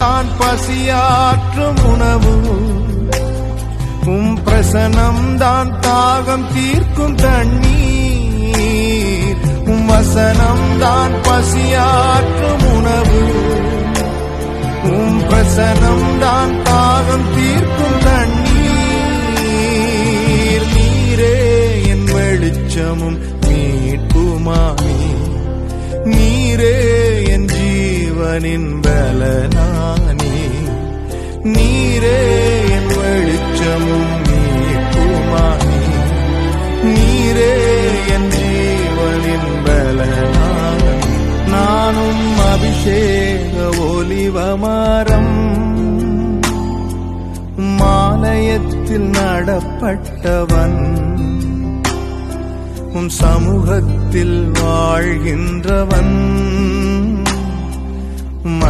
தான் பசியாற்றும் உணவு உம் பிரசனம் தான் தாகம் தீர்க்கும் தண்ணீர். உம் வசனம் தான் பசியாற்றும் உணவு உம் பிரசனம் தான் தாகம் தீர்க்கும் தண்ணீர். நீரே என் வெளிச்சமும் மீட்புமாமே. நீரே தேவனின் பலனானே நீரே என் வெளிச்சமும் மீட்புமானே நீரே என் ஜீவனின் பலனானே நானும் அபிஷேக ஒலிவமரம் மாலயத்தில் நடப்பட்டவன். உன் சமூகத்தில் வாழ்கின்றவன். உம்